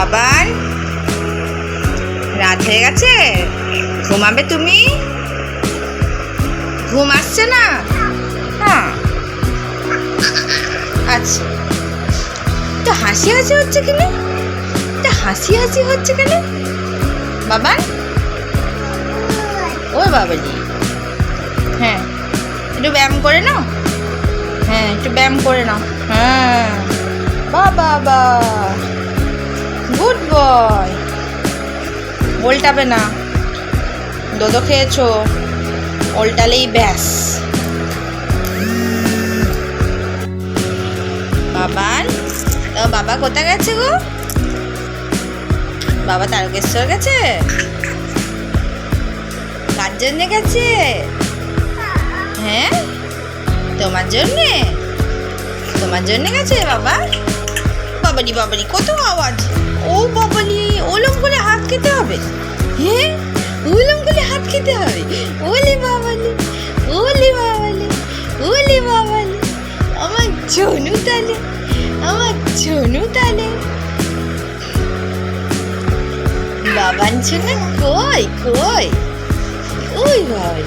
বাবান রাত হয়ে গেছে। ঘুমাবে তুমি? ঘুম আসছে না? হ্যাঁ। আচ্ছা। তো হাসি হাসি হচ্ছে কেন? তো হাসি হাসি হচ্ছে কেন? বাবান ওই বাবাজি। হ্যাঁ। একটু ব্যায়াম করে নাও। হ্যাঁ একটু ব্যায়াম করে নাও। হ্যাঁ। বা বাবা। গুড বয় উল্টাবে না। দোদো খেয়েছো? উল্টালেই ব্যাস। বাবার তো বাবা কোথায় গেছে গো? বাবা তারকেশ্বর গেছে? কার জন্যে গেছে? হ্যাঁ? তোমার জন্যে? তোমার জন্যে গেছে বাবা? বাবারি বাবারি কত আওয়াজ? ও বাবালি ওলম করে হাত খেতে হবে? হ্যাঁ ওলম করে হাত খেতে হবে? ওলে বাবালি ওলে বাবালি ওলে বাবালি, আমার ঝনু তালে, আমার ঝনু তালে। বাবান ছোনা কই কই? ওই বাবাই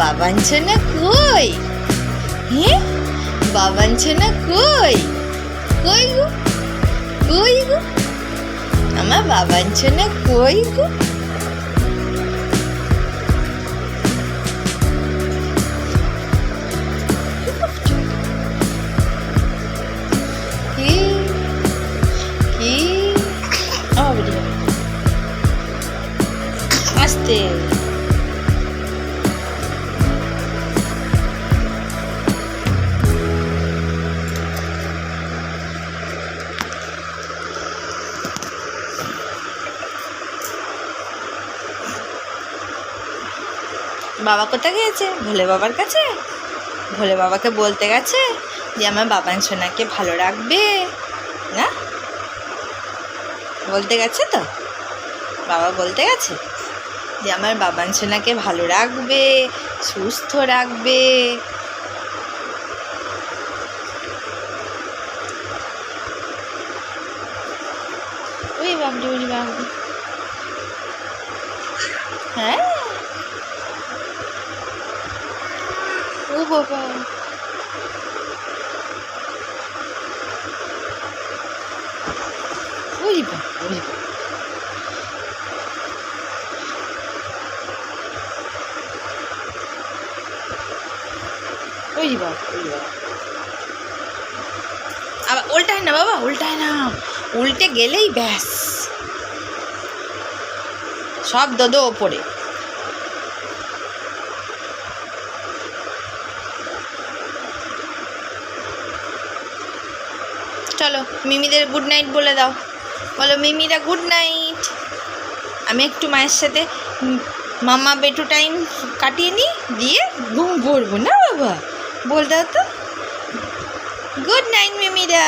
বাবান ছোনা কই? হ্যাঁ বাবান ছোনা কই? কই গো? কই গো আমার বাবান ছোনা কই গো বাবা কোথায় গিয়েছে? ভোলে বাবার কাছে? ভোলে বাবাকে বলতে গেছে যে আমার বাবান সোনাকে ভালো রাখবে। না? বলতে গেছে তো? বাবা বলতে গেছে যে আমার বাবান সোনাকে ভালো রাখবে, সুস্থ রাখবে। ওই বাবরি ওই বাবরি হ্যাঁ? ও বাবা ওই ওই ওই বা ওই বা আবার উল্টায় না বাবা উল্টায় না উল্টে গেলেই ব্যাস সব দোদো ওপরে চলো, মিমিদের গুড নাইট বলে দাও। বলো, মিমিরা গুড নাইট আমি একটু মায়ের সাথে মামা বেটু টাইম কাটিয়ে নিই দিয়ে ঘুম পড়ব না বাবা, বল দাও তো। Good night মিমিরা।